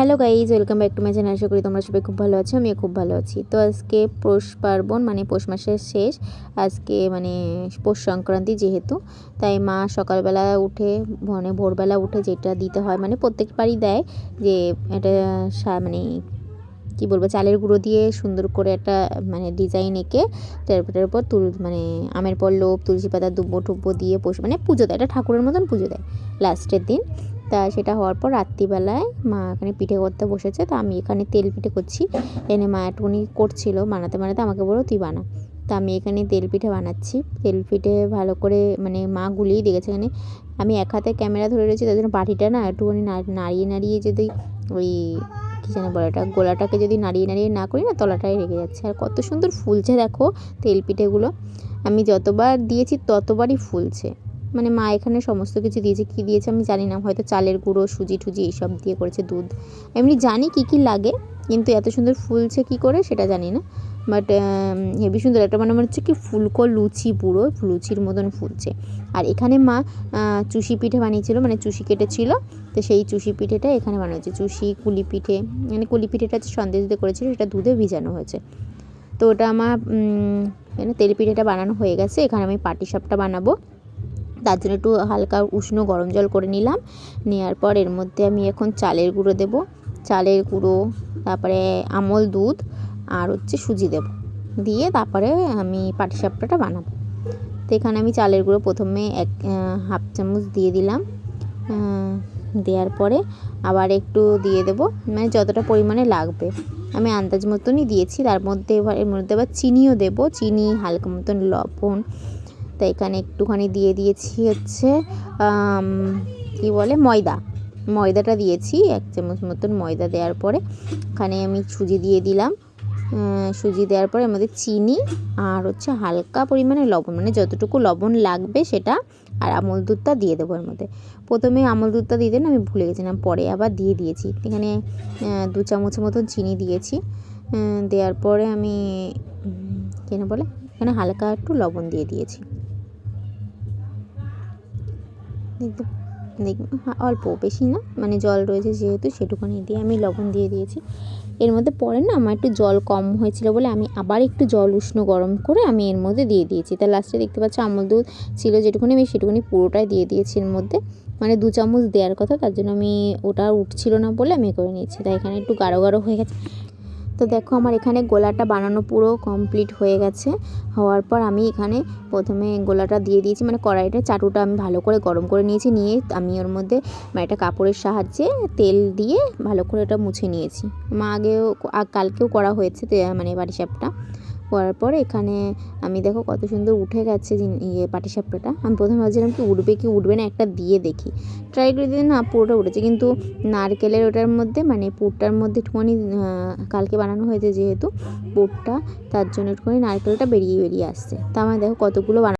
Hello guys welcome back to my channel আশা করি তোমরা সবাই খুব ভালো আছো, আমিও খুব ভালো আছি। তো আজকে পৌষ পার্বণ মানে পৌষ মাসের শেষ। আজকে মানে পৌষ সংক্রান্তি যেহেতু, তাই মা সকালবেলা উঠে মানে ভোরবেলা উঠে যেটা দিতে হয় মানে প্রত্যেকবারই দেয় যে এটা মানে কি বলব, চালের গুঁড়ো দিয়ে সুন্দর করে একটা মানে ডিজাইন এঁকে তারপরের উপর তুল মানে আমের পল্লব তুলসী পাতা দুব্বো টুব্বো দিয়ে পোষ মানে পুজো দেয় এটা ঠাকুরের মতন পুজো দেয়। লাস্টের দিন। তা সেটা হওয়ার পর রাত্রিবেলায় মা এখানে পিঠে করতে বসেছে, তা আমি এখানে তেল পিঠে করছি। এনে মা একটুখানি করছিল, বানাতে বানাতে আমাকে বলো তুই বানা। তা আমি এখানে তেল পিঠে বানাচ্ছি। তেল পিঠে ভালো করে মানে মা গুলিয়ে দেখেছে এখানে। আমি এক হাতে ক্যামেরা ধরে রয়েছি, তার জন্য বাটিটা না একটুখানি নাড়িয়ে নাড়িয়ে যদি ওই কী যেন বলে এটা গোলাটাকে যদি নাড়িয়ে নাড়িয়ে না করি না তলাটাই রেগে যাচ্ছে। আর কত সুন্দর ফুলছে দেখো তেল পিঠেগুলো। আমি যতবার দিয়েছি ততবারই ফুলছে। মানে মা এখানে সমস্ত কিছু দিয়েছে, কী দিয়েছে আমি জানি না। হয়তো চালের গুঁড়ো, সুজি টুজি এইসব দিয়ে করেছে দুধ। এমনি জানি কী কী লাগে, কিন্তু এত সুন্দর ফুলছে কী করে সেটা জানি না। বাট হেবি সুন্দর একটা মানে মনে হচ্ছে কি ফুলকো লুচি পুরো, লুচির মতন ফুলছে। আর এখানে মা চুষি পিঠে বানিয়েছিল মানে চুষি কেটেছিল। তো সেই চুষি পিঠেটা এখানে বানানো হয়েছে। চুষি, কুলি পিঠে মানে কুলি পিঠেটা সন্দেশ দিয়ে করেছিল, সেটা দুধে ভিজানো হয়েছে। তো ওটা আমার এখানে তেল পিঠেটা বানানো হয়ে গেছে। এখানে আমি পাটিসাপটা বানাবো। তার জন্য একটু হালকা উষ্ণ গরম জল করে নিলাম। নেওয়ার পর এর মধ্যে আমি এখন চালের গুঁড়ো দেব। চালের গুঁড়ো, তারপরে আমল দুধ আর হচ্ছে সুজি দেব। দিয়ে তারপরে আমি পাটিসাপটাটা বানাবো। তো এখানে আমি চালের গুঁড়ো প্রথমে এক হাফ চামচ দিয়ে দিলাম। দেওয়ার পরে আবার একটু দিয়ে দেব। মানে যতটা পরিমাণে লাগবে। আমি আন্দাজ মতনই দিয়েছি। তার মধ্যে এবার, এর মধ্যে আবার চিনিও দেব। চিনি, হালকা মতন লবণ তো এখানে একটুখানি দিয়ে দিয়েছি হচ্ছে কি বলে, ময়দা। ময়দাটা দিয়েছি, এক চামচ মতন ময়দা দেওয়ার পরে। এখানে আমি সুজি দিয়ে দিলাম। সুজি দেওয়ার পরে আমাদের চিনি আর হচ্ছে হালকা পরিমাণে লবণ। মানে যতটুকু লবণ লাগবে সেটা আর আমল দুধটা দিয়ে দেবো এর মধ্যে। প্রথমে আমল দুধটা দিয়ে দেন, আমি ভুলে গেছিলাম। পরে আবার দিয়ে দিয়েছি। এখানে দু চামচের মতন চিনি দিয়েছি। দেওয়ার পরে আমি কেন বলে? এখানে হালকা একটু লবণ দিয়ে দিয়েছি। দেখবে হ্যাঁ অল্প, বেশি না মানে জল রয়েছে যেহেতু সেটুকুনি দিয়ে আমি লবণ দিয়ে দিয়েছি। এর মধ্যে পরে না আমার একটু জল কম হয়েছিল বলে আমি আবার একটু জল উষ্ণ গরম করে আমি এর মধ্যে দিয়ে দিয়েছি। তা লাস্টে দেখতে পাচ্ছ আমল দুধ ছিল যেটুকুনি, আমি সেটুকুনি পুরোটাই দিয়ে দিয়েছি এর মধ্যে। মানে দু চামচ দেওয়ার কথা, তার জন্য আমি ওটা উঠছিল না বলে আমি করে নিয়েছি। তাই এখানে একটু গাঢ় গাঢ় হয়ে গেছে। তো দেখো আমার এখানে গোলাটা বানানো পুরো কমপ্লিট হয়ে গেছে। হওয়ার পর আমি এখানে প্রথমে গোলাটা দিয়ে দিয়েছি মানে কড়াইটা, চাটুটা আমি ভালো করে গরম করে নিয়েছি, নিয়ে আমি ওর মধ্যে মানে একটা কাপড়ের সাহায্যে তেল দিয়ে ভালো করে ওটা মুছে নিয়েছি। মা আগেও কালকেও করা হয়েছে মানে বাড়ি পাটিসাপটা করার পর এখানে আমি দেখো কত সুন্দর উঠে গেছে ইয়ে পাটিসাপটাটা। আমি প্রথমে ভাবছিলাম কি উঠবে কি উঠবে না একটা দিয়ে দেখি। ট্রাই করে দিয়ে না পুরোটা উঠেছে, কিন্তু নারকেলের ওটার মধ্যে মানে পুরটার মধ্যে একটুখানি কালকে বানানো হয়েছে যেহেতু পুরটা, তার জন্য একটুখানি নারকেলটা বেরিয়ে বেরিয়ে আসছে। তা আমার দেখো কতগুলো বানা